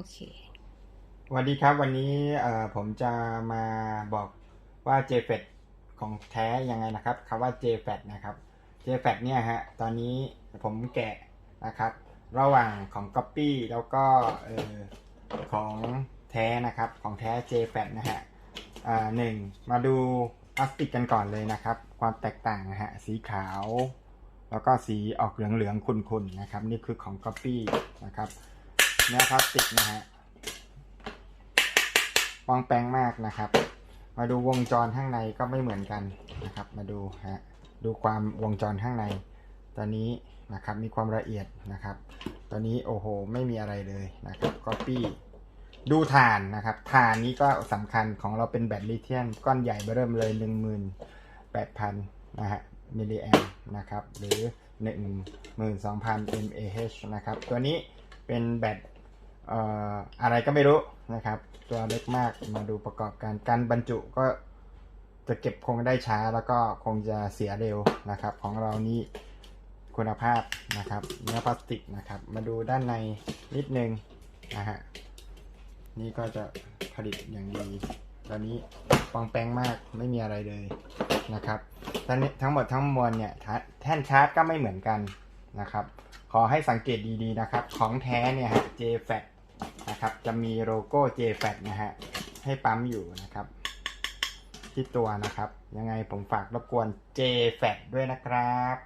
โอเคสวัสดีครับวันนี้ผมจะมาบอกว่า JFET ของแท้ยังไงนะครับคำว่า JFET นะครับ JFET เนี่ยฮะตอนนี้ผมแกะนะครับ ระหว่างของ Copy แล้วก็ของแท้นะครับของแท้ JFET นะฮะหนึ่งมาดูพลาสติกกันก่อนเลยนะครับ ความแตกต่างนะฮะสีขาว แล้วก็สีออกเหลืองๆขุ่นๆนะครับ นี่คือของ Copy นะครับ เนื้อพลาสติกนะฮะปองแปงมากนะครับ มาดูวงจรข้างในก็ไม่เหมือนกันนะครับ มาดูฮะดูความวงจรข้างใน ตอนนี้นะครับมีความละเอียดนะครับ ตอนนี้โอ้โห ไม่มีอะไรเลยนะครับ Copy ดูฐานนะครับฐานนี้ก็สำคัญของเราเป็นแบตลิเธียมก้อนใหญ่เริ่มเลย 18,000นะฮะมิลลิแอมนะครับ หรือ 12,000 mAh นะครับ ตัวนี้เป็นแบต อะไรก็ไม่รู้นะครับ ตัวเล็กมากมาดูประกอบการการบรรจุก็จะเก็บคงได้ช้าแล้วก็คงจะเสียเร็วนะครับ ของเรานี่คุณภาพนะครับเนื้อพลาสติกนะครับ มาดูด้านในนิดนึงนะฮะนี่ก็จะผลิตอย่างดีตอนนี้ปองแปงมากไม่มีอะไรเลยนะครับทั้งทั้งหมดทั้งมวลเนี่ยแท่นชาร์จก็ไม่เหมือนกันนะครับ ขอให้สังเกตดีๆนะครับ ของแท้เนี่ยฮะ JFAT นะครับ จะมีโลโก้ JFAT นะฮะ ให้ปั๊มอยู่นะครับ ที่ตัวนะครับ ยังไงผมฝากรบกวน JFAT ด้วยนะครับ